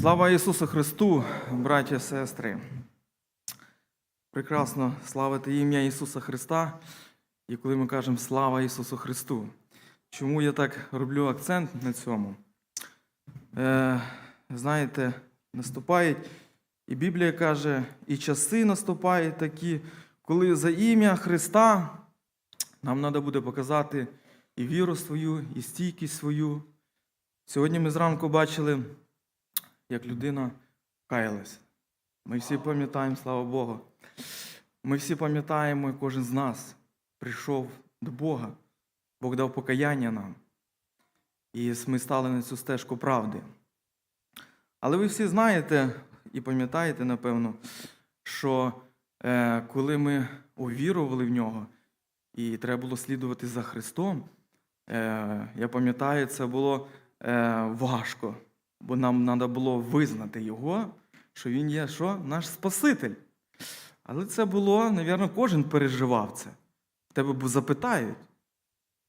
Слава Ісусу Христу, браті і сестри. Прекрасно славити ім'я Ісуса Христа. І коли ми кажемо слава Ісусу Христу. Чому я так роблю акцент на цьому? Е, знаєте, наступають, і Біблія каже, і часи наступають такі, коли за ім'я Христа нам треба буде показати і віру свою, і стійкість свою. Сьогодні ми зранку бачили як людина каялась. Ми всі пам'ятаємо, слава Богу. Ми всі пам'ятаємо, і кожен з нас прийшов до Бога. Бог дав покаяння нам. І ми стали на цю стежку правди. Але ви всі знаєте і пам'ятаєте, напевно, що е, коли ми увірували в нього, і треба було слідувати за Христом, е, я пам'ятаю, це було е, важко бо нам треба було визнати його, що він є що? наш Спаситель. Але це було, напевно, кожен переживав це. Тебе запитають,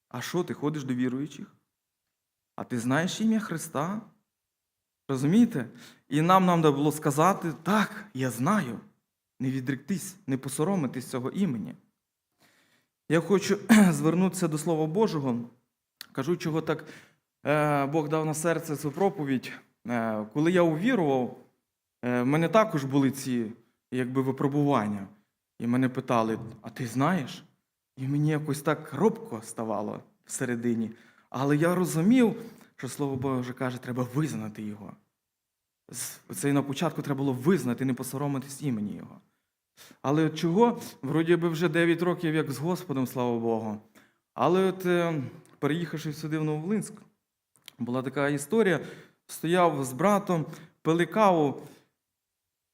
а що ти ходиш до віруючих? А ти знаєш ім'я Христа? Розумієте? І нам треба було сказати, так, я знаю. Не відректись, не посоромитись цього імені. Я хочу звернутися до Слова Божого. Кажу, чого так Бог дав на серце цю проповідь. Е, Коли я увірував, е, в мене також були ці якби, випробування. І мене питали: а ти знаєш? І мені якось так робко ставало всередині. Але я розумів, що Слово Боже каже, треба визнати його. Це на початку треба було визнати, не посоромитись імені Його. Але чого? Вроді би вже 9 років, як з Господом, слава Богу. Але от переїхавши сюди в Новолинськ, була така історія. Стояв з братом, пили каву.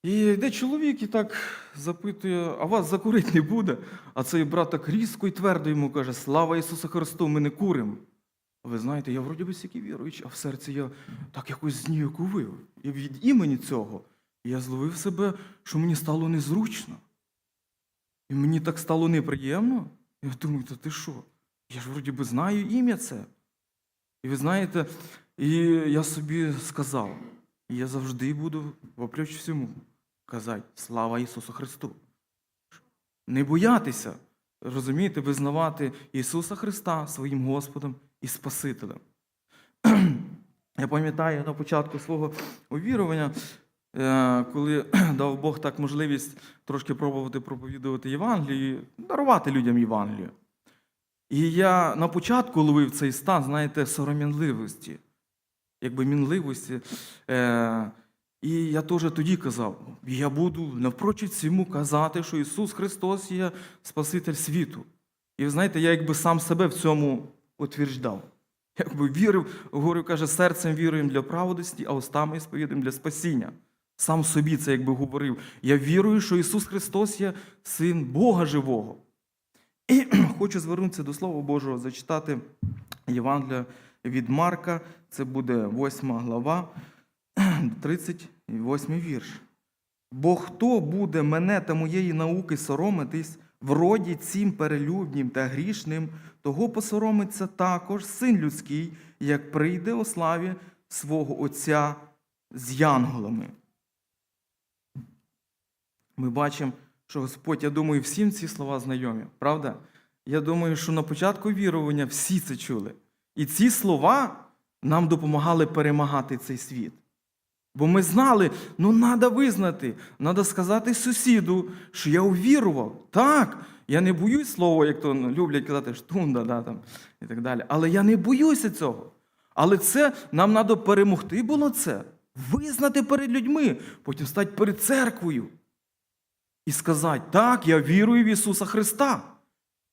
І йде чоловік і так запитує, а вас закурити не буде? А цей брат так різко і твердо йому каже: Слава Ісусу Христу, ми не куримо. Ви знаєте, я вроді би стільки віруючий, а в серці я так якось зніяковив. І від імені цього я зловив себе, що мені стало незручно. І мені так стало неприємно. Я думаю, та ти що? Я ж вроді би знаю ім'я це. І ви знаєте, і я собі сказав, і я завжди буду воплюч всьому казати Слава Ісусу Христу. Не боятися, розумієте, визнавати Ісуса Христа своїм Господом і Спасителем. Я пам'ятаю на початку свого увірування, е, коли дав Бог так можливість трошки пробувати проповідувати Євангелію, дарувати людям Євангелію. І я на початку ловив цей стан, знаєте, сором'янливості, якби мінливості. Е, І я теж тоді казав: я буду навпрочуд всьому казати, що Ісус Христос є Спаситель світу. І знаєте, я якби сам себе в цьому утверждав. Якби вірив, говорю, каже, серцем віруємо для праведності, а устами сповідаємо для спасіння. Сам собі це якби говорив. Я вірую, що Ісус Христос є Син Бога Живого. І хочу звернутися до Слова Божого, зачитати Євангелія від Марка, це буде 8 глава, 38 вірш. Бо хто буде мене та моєї науки соромитись в роді цім перелюбнім та грішним, того посоромиться також син людський, як прийде у славі свого Отця з янголами. Ми бачимо що Господь, я думаю, всім ці слова знайомі, правда? Я думаю, що на початку вірування всі це чули. І ці слова нам допомагали перемагати цей світ. Бо ми знали, ну треба визнати, треба сказати сусіду, що я увірував. Так, я не боюсь слова, як то люблять казати, штунда да, там, і так далі. Але я не боюся цього. Але це нам треба перемогти було це, визнати перед людьми, потім стати перед церквою і сказати, так, я вірую в Ісуса Христа.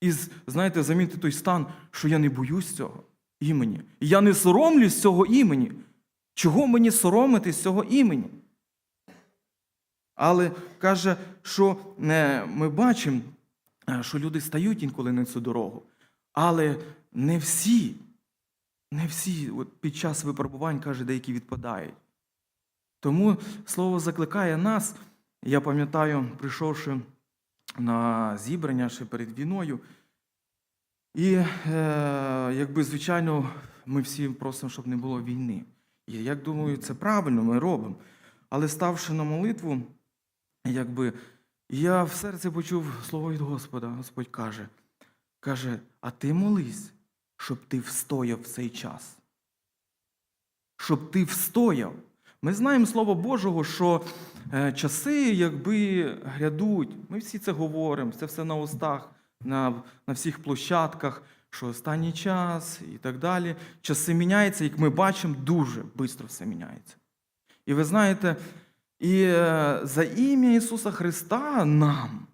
І, знаєте, замінити той стан, що я не боюсь цього імені. І я не соромлюсь цього імені. Чого мені соромитись цього імені? Але каже, що ми бачимо, що люди стають інколи на цю дорогу. Але не всі, не всі от під час випробувань, каже, деякі відпадають. Тому слово закликає нас. Я пам'ятаю, прийшовши на зібрання ще перед війною, і, е, якби, звичайно, ми всі просимо, щоб не було війни. І як думаю, це правильно ми робимо. Але ставши на молитву, якби я в серці почув слово від Господа. Господь каже, каже, а ти молись, щоб ти встояв в цей час. Щоб ти встояв. Ми знаємо Слово Божого, що е, часи якби грядуть. Ми всі це говоримо, це все на устах, на, на всіх площадках, що останній час і так далі. Часи міняються, як ми бачимо, дуже швидко все міняється. І ви знаєте, і е, за ім'я Ісуса Христа нам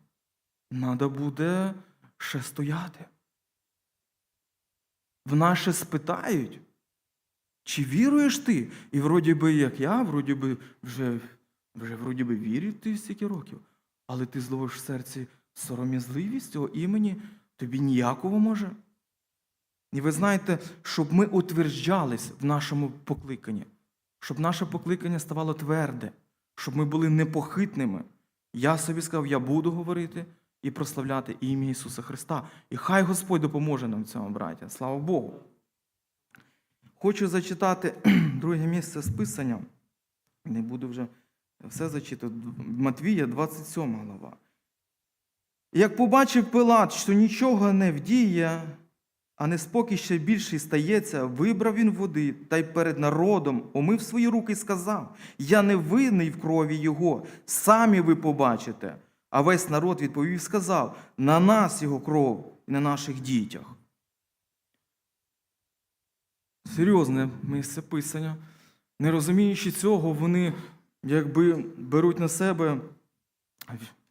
треба буде ще стояти. В нас ще спитають, чи віруєш ти? І вроді би, як я, вроді би, вже, вже вроді би вірю ти стільки років, але ти зловиш в серці сором'язливість цього імені, тобі ніякого може. І ви знаєте, щоб ми утверджались в нашому покликанні, щоб наше покликання ставало тверде, щоб ми були непохитними. Я собі сказав, я буду говорити і прославляти ім'я Ісуса Христа. І хай Господь допоможе нам в цьому, браття. Слава Богу. Хочу зачитати друге місце з Писання. Не буду вже все зачитувати. Матвія, 27 глава. Як побачив Пилат, що нічого не вдіє, а неспокій ще більший стається, вибрав він води та й перед народом омив свої руки і сказав: Я не винний в крові його, самі ви побачите. А весь народ відповів і сказав: на нас його кров і на наших дітях. Серйозне місце писання. Не розуміючи цього, вони якби беруть на себе,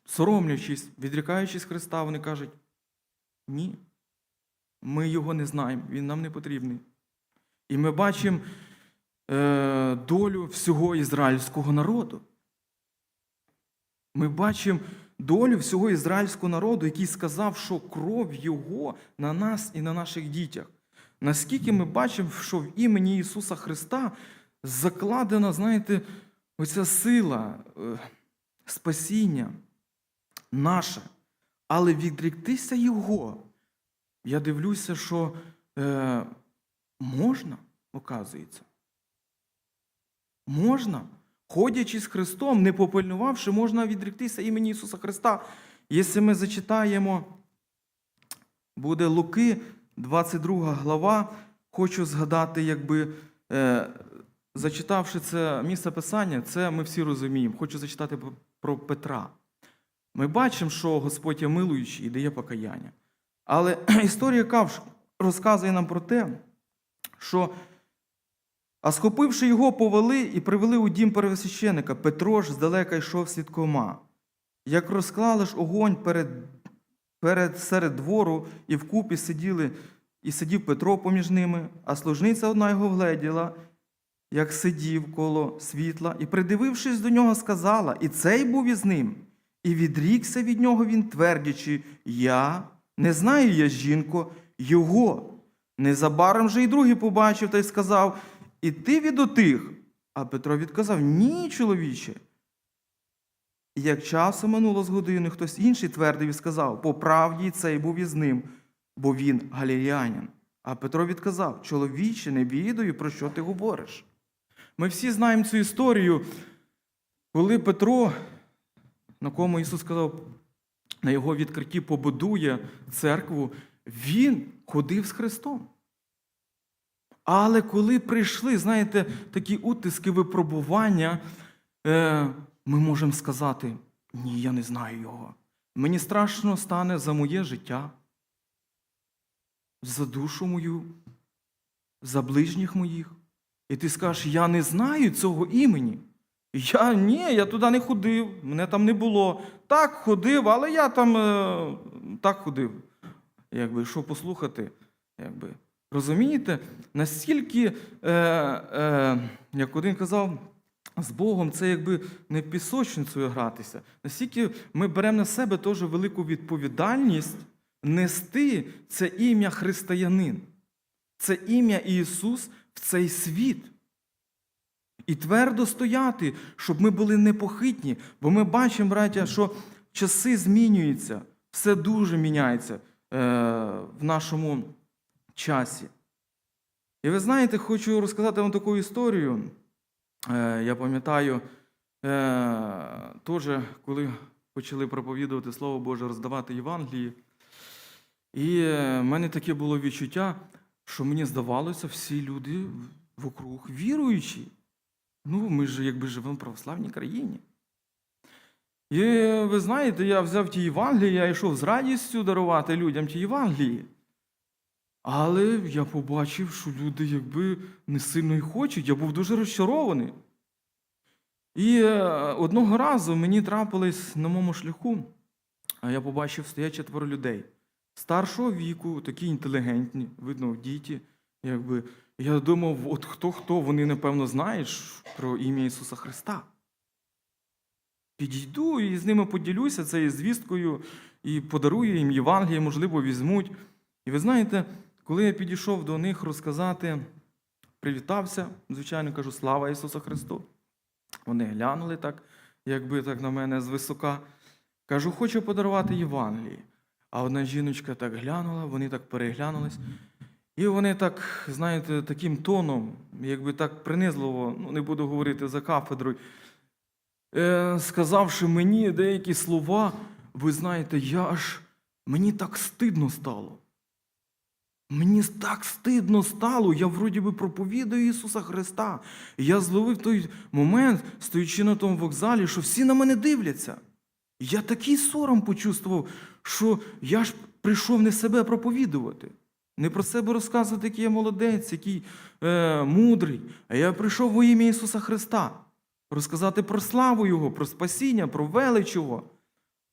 соромлячись, відрікаючись Христа, вони кажуть: ні, ми його не знаємо, він нам не потрібний. І ми бачимо е, долю всього ізраїльського народу. Ми бачимо долю всього ізраїльського народу, який сказав, що кров Його на нас і на наших дітях. Наскільки ми бачимо, що в імені Ісуса Христа закладена, знаєте, оця сила, е, спасіння наше. Але відріктися Його, я дивлюся, що е, можна, оказується. Можна. Ходячи з Христом, не попильнувавши, можна відріктися імені Ісуса Христа. Якщо ми зачитаємо, буде Луки, 22 глава, хочу згадати, якби, е, зачитавши це місце Писання, це ми всі розуміємо. Хочу зачитати про Петра. Ми бачимо, що Господь є милуючий і дає покаяння. Але історія Кавш розказує нам про те, що а схопивши його, повели і привели у дім первосвященика, Петро ж здалека йшов слідкома. Як розклали ж огонь перед, перед серед двору, і вкупі сиділи, і сидів Петро поміж ними, а служниця одна його вгледіла, як сидів коло світла, і, придивившись до нього, сказала, і цей був із ним. І відрікся від нього він, твердячи, я не знаю я, жінко, його. Незабаром же і другий побачив та й сказав, і ти від отих. А Петро відказав: Ні, чоловіче. Як часу минуло з години, хтось інший твердив і сказав, по правді цей був із ним, бо він галілеянин. А Петро відказав: Чоловіче, не відаю, про що ти говориш. Ми всі знаємо цю історію, коли Петро, на кому Ісус сказав, на його відкритті побудує церкву, він ходив з Христом. Але коли прийшли, знаєте, такі утиски випробування, е, ми можемо сказати: ні, я не знаю його. Мені страшно стане за моє життя, за душу мою, за ближніх моїх. І ти скажеш, я не знаю цього імені. Я ні, я туди не ходив, мене там не було. Так ходив, але я там е, так ходив. Якби що послухати, якби. Розумієте, настільки, е, е, як один казав, з Богом це якби не пісочницею гратися. Настільки ми беремо на себе теж велику відповідальність нести це ім'я християнин, це ім'я Ісус в цей світ. І твердо стояти, щоб ми були непохитні, бо ми бачимо, браття, що часи змінюються, все дуже міняється е, в нашому часі. І ви знаєте, хочу розказати вам таку історію. Е, я пам'ятаю, е, теж, коли почали проповідувати Слово Боже, роздавати Євангелії, і е, в мене таке було відчуття, що мені здавалося, всі люди вокруг віруючі. Ну, ми ж якби живемо в православній країні. І ви знаєте, я взяв ті Євангелії, я йшов з радістю дарувати людям ті Євангелії. Але я побачив, що люди якби не сильно й хочуть, я був дуже розчарований. І е, одного разу мені трапилось на моєму шляху, а я побачив, стоять четверо людей. Старшого віку, такі інтелігентні, видно, діти. Якби. Я думав, от хто хто, вони, напевно, знають про ім'я Ісуса Христа. Підійду і з ними поділюся цією звісткою і подарую їм Євангеліє, можливо, візьмуть. І ви знаєте, коли я підійшов до них розказати, привітався, звичайно, кажу, слава Ісусу Христу. Вони глянули так, якби так на мене звисока. Кажу, хочу подарувати Євангеліє. А одна жіночка так глянула, вони так переглянулись. І вони так, знаєте, таким тоном, якби так принизливо, ну не буду говорити за кафедрою, е, сказавши мені деякі слова, ви знаєте, я аж мені так стидно стало. Мені так стидно стало, я вроді би проповідую Ісуса Христа. І я зловив той момент, стоячи на тому вокзалі, що всі на мене дивляться. Я такий сором почувствував, що я ж прийшов не себе проповідувати, не про себе розказувати, який я молодець, який е, мудрий. А я прийшов во ім'я Ісуса Христа розказати про славу Його, про спасіння, про велич Його.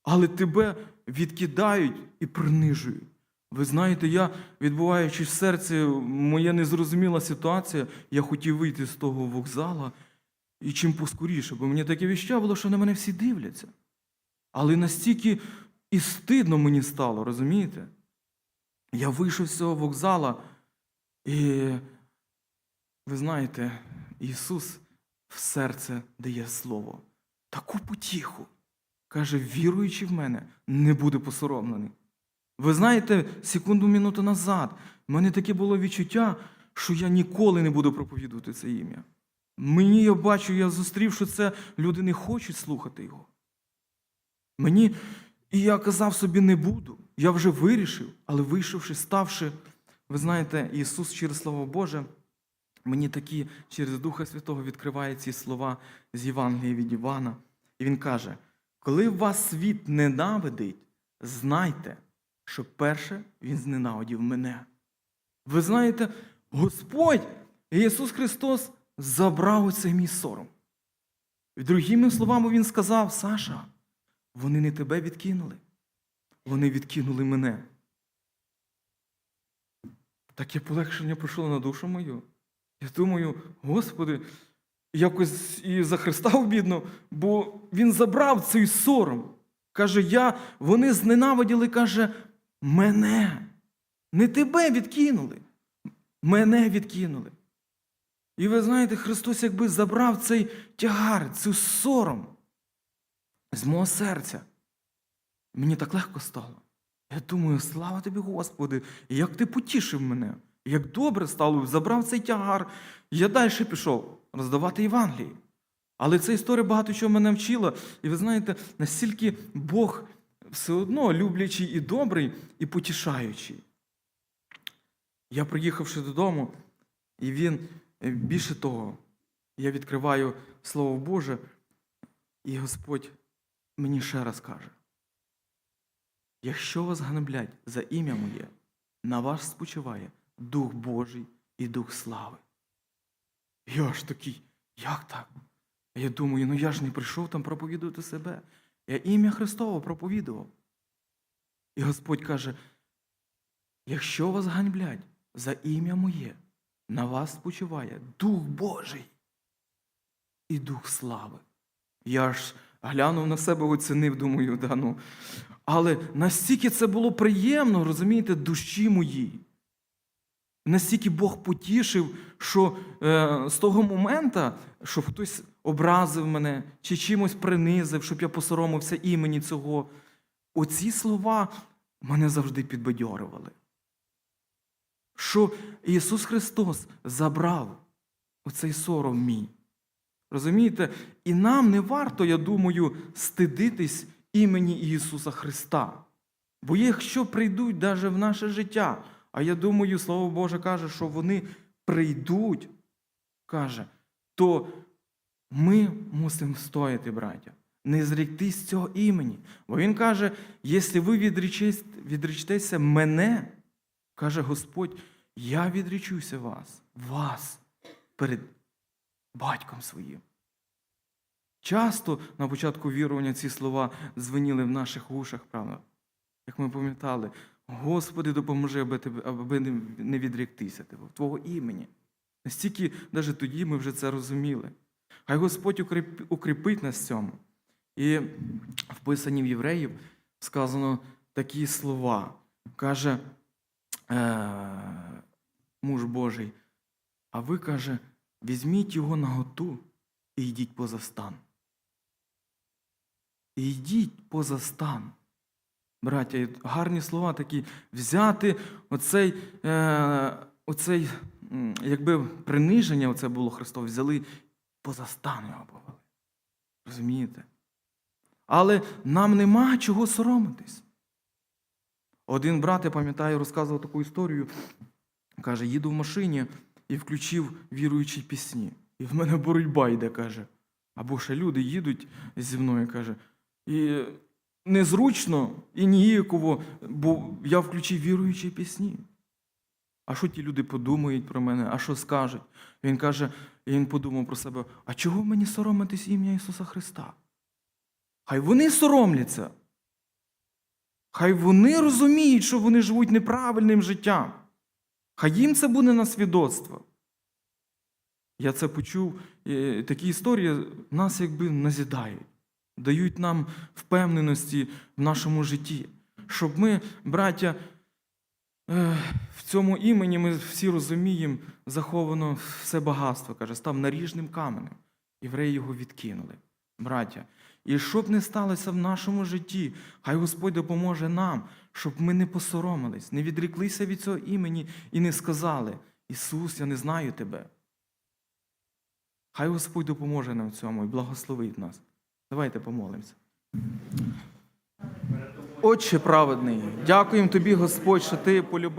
Але тебе відкидають і принижують. Ви знаєте, я, відбуваючи в серці моя незрозуміла ситуація, я хотів вийти з того вокзала і чим поскоріше, бо мені таке віща було, що на мене всі дивляться. Але настільки і стидно мені стало, розумієте? Я вийшов з цього вокзала, і ви знаєте, Ісус в серце дає слово, таку потіху. Каже, віруючи в мене, не буде посоромлений. Ви знаєте, секунду минуту назад в мене таке було відчуття, що я ніколи не буду проповідувати це ім'я. Мені я бачу, я зустрів, що це люди не хочуть слухати його. Мені, і я казав собі, не буду. Я вже вирішив, але вийшовши, ставши, ви знаєте, Ісус через Слово Боже, мені такі через Духа Святого відкриває ці слова з Євангелія від Івана. І Він каже: коли вас світ ненавидить, знайте, що перше Він зненавидів мене. Ви знаєте, Господь Ісус Христос забрав оцей мій сором. І другими словами Він сказав: Саша, вони не тебе відкинули, вони відкинули мене. Таке полегшення прийшло на душу мою. Я думаю, Господи, якось і за Христа обідно, бо Він забрав цей сором. Каже, я, вони зненавиділи, каже, мене. Не тебе відкинули. Мене відкинули. І ви знаєте, Христос якби забрав цей тягар, цей сором з мого серця. Мені так легко стало. Я думаю, слава тобі, Господи, як ти потішив мене, як добре стало, забрав цей тягар. Я далі пішов роздавати Євангелії. Але ця історія багато чого мене вчила. І ви знаєте, настільки Бог все одно люблячий і добрий, і потішаючий. Я приїхавши додому, і він е, більше того, я відкриваю Слово Боже, і Господь мені ще раз каже: якщо вас ганеблять за ім'я моє, на вас спочиває Дух Божий і Дух слави. Я ж такий, як так? Я думаю, ну я ж не прийшов там проповідувати себе. Я ім'я Христове проповідував. І Господь каже: якщо вас ганьблять за ім'я моє, на вас спочиває Дух Божий і Дух слави. Я ж глянув на себе, оцінив, думаю, да, ну. але настільки це було приємно, розумієте, душі моїй. Настільки Бог потішив, що е, з того моменту, щоб хтось образив мене чи чимось принизив, щоб я посоромився імені цього, оці слова мене завжди підбадьорювали. Що Ісус Христос забрав оцей сором мій. Розумієте? І нам не варто, я думаю, стидитись імені Ісуса Христа. Бо якщо прийдуть навіть в наше життя, а я думаю, Слово Боже каже, що вони прийдуть, каже, то ми мусимо стояти, браття, не зріктись цього імені. Бо Він каже, якщо ви відречетеся мене, каже Господь, я відречуся вас, вас перед батьком своїм. Часто на початку вірування ці слова звеніли в наших ушах, правда? Як ми пам'ятали, Господи, допоможи, аби, тебе, аби не- відректися тебе, Твого імені. Настільки навіть тоді ми вже це розуміли. Хай Господь укріпить нас цьому. І в писанні в євреїв сказано такі слова. Каже е, муж Божий, а ви, каже, візьміть його на готу і йдіть поза стан. І йдіть поза стан. Браття, гарні слова такі взяти оцей, е, оцей якби приниження, оце було Христове, взяли поза стан його повели. Розумієте? Але нам нема чого соромитись. Один брат, я пам'ятаю, розказував таку історію. Каже, їду в машині і включив віруючі пісні. І в мене боротьба йде, каже. Або ще люди їдуть зі мною, каже. І незручно і ніяково, бо я включив віруючі пісні. А що ті люди подумають про мене, а що скажуть? Він каже, і він подумав про себе: а чого мені соромитись ім'я Ісуса Христа? Хай вони соромляться. Хай вони розуміють, що вони живуть неправильним життям. Хай їм це буде на свідоцтво. Я це почув, і такі історії нас якби назідають, дають нам впевненості в нашому житті, щоб ми, браття, в цьому імені ми всі розуміємо, заховано все багатство, каже, став наріжним каменем. Євреї його відкинули, браття. І щоб не сталося в нашому житті, хай Господь допоможе нам, щоб ми не посоромились, не відріклися від цього імені і не сказали: Ісус, я не знаю тебе. Хай Господь допоможе нам в цьому і благословить нас. Давайте помолимося. Отче праведний, дякуємо тобі, Господь, що ти полюбив.